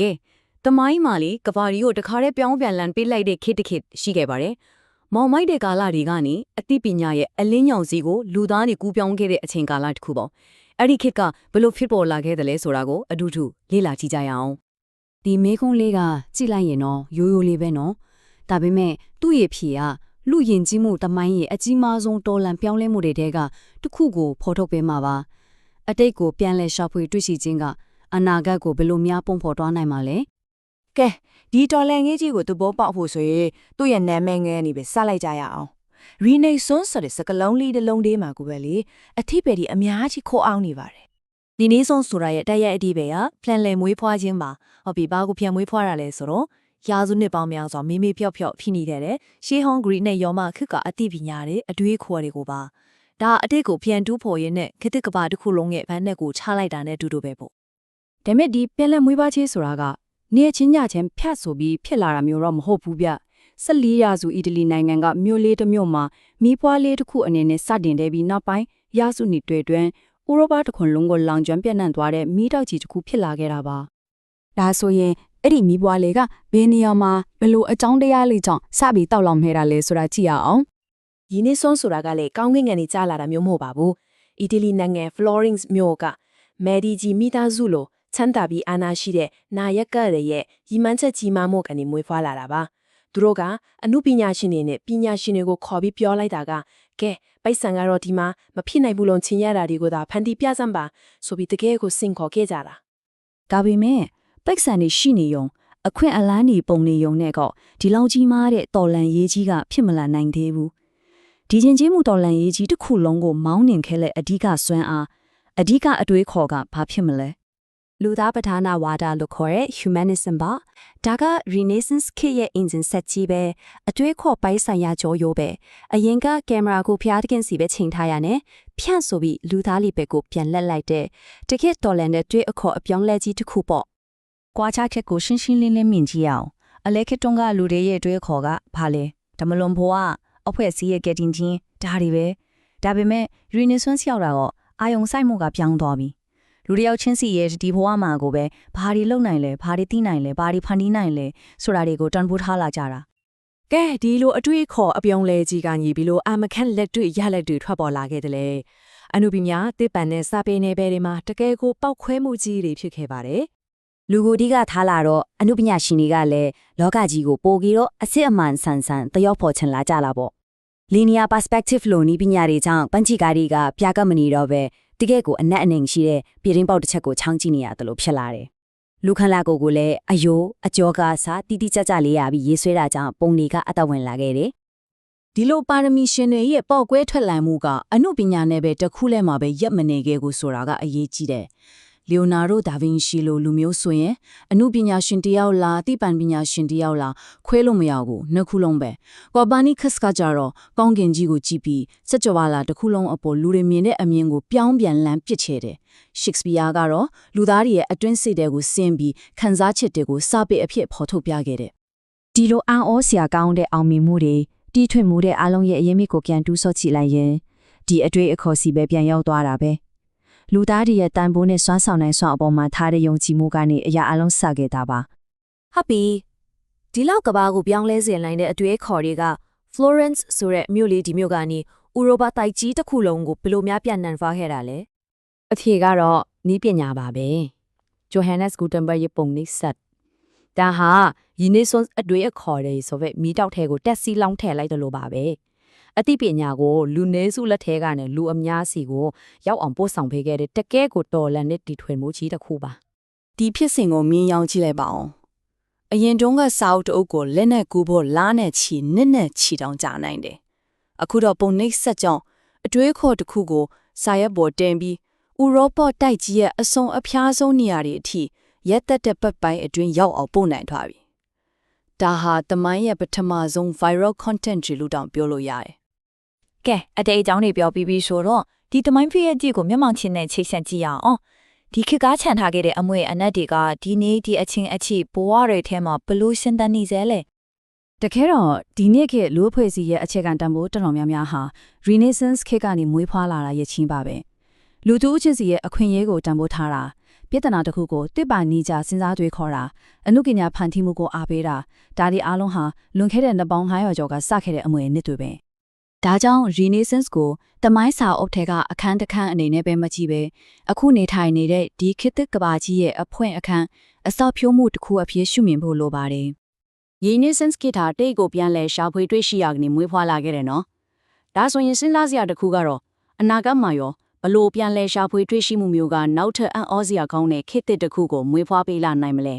ကဲတမိုင်းမာလီကဘာရီကိုတခါတည်းပြောင်းပြန်လန်ပေးလိုက်တဲ့ခေတ်တစ်ခေတ်ရှိခဲ့ပါတယ်။မောင်မိုက်တဲ့ကာလတွေကနေအသိပညာရဲ့အလင်းရောင်စီကိုလူသားတွေကူးပြောင်းခဲ့တဲ့အချိန်ကာလတစ်ခုပေါ့။အဲ့ဒီခေတ်ကဘယ်လိုဖြစ်ပေါ်လာခဲ့တယ်လဲဆိုတာကိုအတူတူလေ့လာကြည့်ကြရအောင်ဒီမေခွန်းလေးကကြည့်လိုက်ရင်တော့ရိုးရိုးလေးပဲနော်ဒါပေမဲ့သူ့ရဲ့ဖြေကလူယဉ်ကြီးမှုတမိုင်းရဲ့အကြီးမားဆုံးတော်လန်ပြောင်းလဲမှုတွေတဲကတစ်ခုကိုဖော်ထုတ်ပေးမှာပါအတိတ်ကိုပြန်လဲရှာဖွေတွေ့ရှိခြင်းက အနာဂတ်ကိုဘယ်လိုများပုံဖော်သွားနိုင်မှာလဲကဲဒီတော်လန်ကြီးကြီးကိုသူဘောပေါက်ဖို့ဆိုရင်သူ့ရဲ့နာမည်ငယ်နေပဲစလိုက်ကြရအောင် Renaissance ဆိုတဲ့စကားလုံးလေးတစ်လုံးလေးမှာကိုပဲလေအထိပ္ပယ်ဒီအများကြီးခိုးအောင်နေပါတယ်ဒီနေ့ဆုံးဆိုတာရဲ့တက်ရဲ့အဓိပ္ပာယ်ကပြန်လည်မွေးဖွားခြင်းပါ။ဟုတ်ပြီဘာကိုပြန်မွေးဖွားတာလဲဆိုတော့ရာစုနှစ်ပေါင်းများစွာမေးမေးဖြော့ဖြော့ဖြစ်နေတဲ့တဲ့ရှေးဟောင်းဂရိနဲ့ယောမခေတ်ကအသိပညာတွေအတွေးခေါ်တွေကိုပါ။ဒါအတိတ်ကိုပြန်တူးဖော်ရင်းနဲ့ခေတ်ကဘာတစ်ခုလုံးရဲ့ဗန်းနဲ့ကိုချလိုက်တာနဲ့အတူတူပဲပေါ့ ဒါပေမဲ့ဒီပြန်လဲမွေးပါချေဆိုတာကနေချင်းညချင်းဖြတ်ဆိုပြီးဖြစ်လာတာမျိုးတော့မဟုတ်ဘူးဗျ14ရာစုအီတလီနိုင်ငံကမြို့လေးတစ်မြို့မှာမီးပွားလေးတစ်ခုအနေနဲ့စတင်တဲ့ပြီးနောက်ပိုင်းရာစုနှစ်တွေတွင်ဥရောပတစ်ခွန်လုံးကိုလောင်ကျွမ်းပြန့်နှံ့သွားတဲ့မီးတောက်ကြီးတစ်ခုဖြစ်လာခဲ့တာပါဒါဆိုရင်အဲ့ဒီမီးပွားလေးကဘယ်နေရာမှာဘယ်လိုအကြောင်းတရားလေးကြောင့်စပြီးတောက်လောင်ခဲ့တာလဲဆိုတာကြည့်ရအောင်။ယင်းနေဆုံးဆိုတာကလည်းကောင်းကင်ကနေကြားလာတာမျိုးမဟုတ်ပါဘူး။အီတလီနိုင်ငံ Florence မြို့ကမယ်ဒီဂျီမိသားစုလို ချမ်းသာပြီးအာနာရှိတဲ့နာယကရရဲ့ရီမန်းချက်ကြီးမားမှုကနေမွေးဖွားလာတာပါ။သူတို့ကအမှုပညာရှင်တွေနဲ့ပညာရှင်တွေကိုခေါ်ပြီးပြောလိုက်တာကကဲပိုက်ဆံကတော့ဒီမှာမဖြစ်နိုင်ဘူးလို့ချင်းရတာတွေကိုသာဖန်တီးပြစမ်းပါဆိုပြီးတကယ်ကိုစင်ခေါ်ခဲ့ကြတာဒါပေမဲ့ပိတ်ဆန်နေရှိနေယုံအခွင့်အလန်းနေပုံနေယုံနဲ့ကောဒီလောက်ကြီးမားတဲ့တော်လန်ရေးကြီးကဖြစ်မလာနိုင်သေးဘူးဒီချင်းချင်းမှုတော်လန်ရေးကြီးတစ်ခုလုံးကိုမောင်းနှင်ခဲလက်အဓိကစွမ်းအားအဓိကအတွေးခေါ်ကဘာဖြစ်မလဲ လူသားပဋ္ဌာနာဝါဒလို့ခေါ်တဲ့ humanism ပါဒါက renaissance ခေတ်ရဲ့ engine ဆက်ကြီးပဲအတွေးခေါ်ပိုင်းဆိုင်ရာကြောရိုးပဲအရင်ကကင်မရာကိုဖျားတကင်စီပဲချိန်ထားရနဲ့ဖြန့်ဆိုပြီးလူသားလေးပဲကိုပြန်လက်လိုက်တဲ့တကယ့်တော်လန်တဲ့တွေးအခေါ်အပြောင်းလဲကြီးတစ်ခုပေါ့။ကွာခြားချက်ကိုရှင်းရှင်းလင်းလင်းမြင်ကြည့်အောင်။အလဲခေတ်တုန်းကလူတွေရဲ့အတွေးခေါ်ကဘာလဲ။ဓမ္မလွန်ဘဝအဖွဲ့အစည်းရဲ့ကတင်ချင်းဒါတွေပဲ။ဒါပေမဲ့ Renaissance ရောက်တာတော့အာယုံဆိုင်မှုကပြောင်းသွားပြီ။ လူတစ်ယောက်ချင်းစီရဲ့ဒီဘဝမှာကိုပဲဘာတွေလုပ်နိုင်လဲဘာတွေသိနိုင်လဲဘာတွေဖန်တီးနိုင်လဲဆိုတာတွေကိုတန်ဖိုးထားလာကြတာကဲဒီလိုအတွေ့အခေါ်အပြောင်းလဲကြီးကညီပြီးလို့အာမခန့်လက်တွေ့ရလက်တွေထွက်ပေါ်လာခဲ့တယ်လေအနုပညာတစ်ပံနဲ့စာပေနယ်ပယ်တွေမှာတကယ်ကိုပောက်ခွဲမှုကြီးတွေဖြစ်ခဲ့ပါတယ်။လူကိုဒီကထားလာတော့အနုပညာရှင်တွေကလည်းလောကကြီးကိုပိုပြီးတော့အစစ်အမှန်ဆန်ဆန်တယောက်ဖို့ချင်လာကြလာပေါ့။ linear perspective လို့ဤပညာတွေကြောင့်ပန်းချီကားတွေကပြကမနေတော့ပဲ တကယ့်ကိုအနက်အနှိမ်ရှိတဲ့ပြည်ရင်းပေါက်တစ်ချက်ကိုချောင်းကြည့်နေရတယ်လို့ဖြစ်လာတယ်။လူခန္ဓာကိုယ်ကိုလည်းအယိုးအကြောကစားတိတိကျကျလေးရပြီးရေးဆွဲတာကြောင့်ပုံတွေကအသက်ဝင်လာခဲ့တယ်ဒီလိုပါရမီရှင်တွေရဲ့ပေါ့ကွဲထွက်လာမှုကအမှုပညာနဲ့ပဲတစ်ခုလဲမှာပဲရက်မနေခဲ့ကိုဆိုတာကအရေးကြီးတယ် လီယိုနာဒိုဒါဗင်ရှီလိုလူမျိုးဆိုရင်အမှုပညာရှင်တစ်ယောက်လားတိပန်ပညာရှင်တစ်ယောက်လားခွဲလို့မရဘူးနှစ်ခုလုံးပဲကော်ပါနီခက်စကကြတော့ကောင်းကင်ကြီးကိုကြည့်ပြီးစက်ကြဝဠာတစ်ခုလုံးအပေါ်လူတွေမြင်တဲ့အမြင်ကိုပြောင်းပြန်လန်းပစ်ချေတယ်ရှက်စပီယာကတော့လူသားတွေရဲ့အတွင်းစိတ်တွေကိုစင်းပြီးခံစားချက်တွေကိုစာပေအဖြစ်ဖော်ထုတ်ပြခဲ့တယ်။ဒီလိုအံ့ဩစရာကောင်းတဲ့အောင်မြင်မှုတွေတီးထွင်မှုတဲ့အလုံးရဲ့အရင်မိကိုပြန်တူးဆော့ချလိုက်ရင်ဒီအတွေ့အခေါ်စီပဲပြန်ရောက်သွားတာပဲ။ လူသားတွေရဲ့တန်ဖိုးနဲ့စွမ်းဆောင်နိုင်စွမ်းအပေါ်မှာထားတဲ့ယုံကြည်မှုကနေအရာအလုံးစခဲ့တာပါဟုတ်ပြီဒီလောက်ကဘာကိုပြောင်းလဲစေနိုင်တဲ့အတွေ့အခေါ်တွေက Florence ဆိုတဲ့မြို့လေးဒီမြို့ကနေဥရောပတိုက်ကြီးတစ်ခုလုံးကိုဘယ်လိုများပြန်နှံသွားခဲ့တာလဲ။အဖြေကတော့နီးပညာပါပဲ။ Johannes Gutenberg ရဲ့ပုံနိဆက်ဒါဟာ Renaissance အတွေ့အခေါ်တွေဆိုပဲမီးတောက်ထဲကိုတက်စီလောင်းထည့်လိုက်တယ်လို့ပါပဲ။ အသိပညာကိုလူနည်းစုလက်ထဲကနေလူအများစီကိုရောက်အောင်ပို့ဆောင်ပေးခဲ့တဲ့တကယ်ကိုတော်လန်တဲ့တီထွင်မှုကြီးတစ်ခုပါဒီဖြစ်စဉ်ကိုမြင်ရောက်ကြည့်လိုက်ပါအောင်အရင်တုန်းကစာအုပ်တအုပ်ကိုလက်နဲ့ကူးဖို့လားနဲ့ချီနစ်နဲ့ချီတောင်ကြာနိုင်တယ်အခုတော့ပုံနှိပ်ဆက်ကြောင်းအတွေးခေါ်တစ်ခုကိုစာရက်ပေါ်တင်ပြီးဥရောပတိုက်ကြီးရဲ့အစုံအဖျားဆုံးနေရာတွေအထိရက်သက်တဲ့ပတ်ပိုင်းအတွင်းရောက်အောင်ပို့နိုင်သွားပြီဒါဟာတမိုင်းရဲ့ပထမဆုံး viral content တွေလို့တောင်ပြောလို့ရတယ် ကဲအတေးအကြောင်းတွေပြောပြီးပြီးဆိုတော့ဒီတမိုင်းဖေးရဲ့ကြည့်ကိုမျက်မှောင်ချင်းနဲ့ချိတ်ဆက်ကြည့်ရအောင်ဒီခေတ်ကားခြံထားခဲ့တဲ့အမွေအနက်တွေကဒီနေ့ဒီအချင်းအချိဘဝတွေထဲမှာဘလို့ရှင်းတန်းနေစေလဲ။တကယ်တော့ဒီနေ့ခေတ်လူအဖွဲ့အစည်းရဲ့အခြေခံတန်ဖိုးတော်တော်များများဟာ Renaissance ခေတ်ကနေမွေးဖွားလာတာရဲ့ချင်းပါပဲ။လူတူးချင်းစီရဲ့အခွင့်အရေးကိုတန်ဖိုးထားတာပြဿနာတစ်ခုကိုတစ်ပါနီးကြစဉ်းစားတွေးခေါ်တာအမှုပညာဖန်တီးမှုကိုအားပေးတာဒါဒီအားလုံးဟာလွန်ခဲ့တဲ့နှစ်ပေါင်း900ကျော်ကစခဲ့တဲ့အမွေအနှစ်တွေပဲ ဒါကြောင့် Renaissance ကိုတမိုင်းစာအုပ်ထဲကအခန်းတစ်ခန်းအနေနဲ့ပဲမကြည့်ပဲအခုနေထိုင်နေတဲ့ဒီခေတ်သစ်ကဘာကြီးရဲ့အဖွင့်အခန်းအစောက်ဖြိုးမှုတစ်ခုအဖြစ်ရှုမြင်ဖို့လိုပါတယ် Renaissance ကိတာတိတ်ကိုပြန်လဲရှာဖွေတွေ့ရှိရကနေမွေးဖွားလာခဲ့တယ်နော်ဒါဆိုရင်စဉ်းစားစရာတစ်ခုကတော့အနာဂတ်မှာရောဘလို့ပြန်လဲရှာဖွေတွေ့ရှိမှုမျိုးကနောက်ထပ်အံ့ဩစရာကောင်းတဲ့ခေတ်သစ်တစ်ခုကိုမွေးဖွားပေးလာနိုင်မလဲ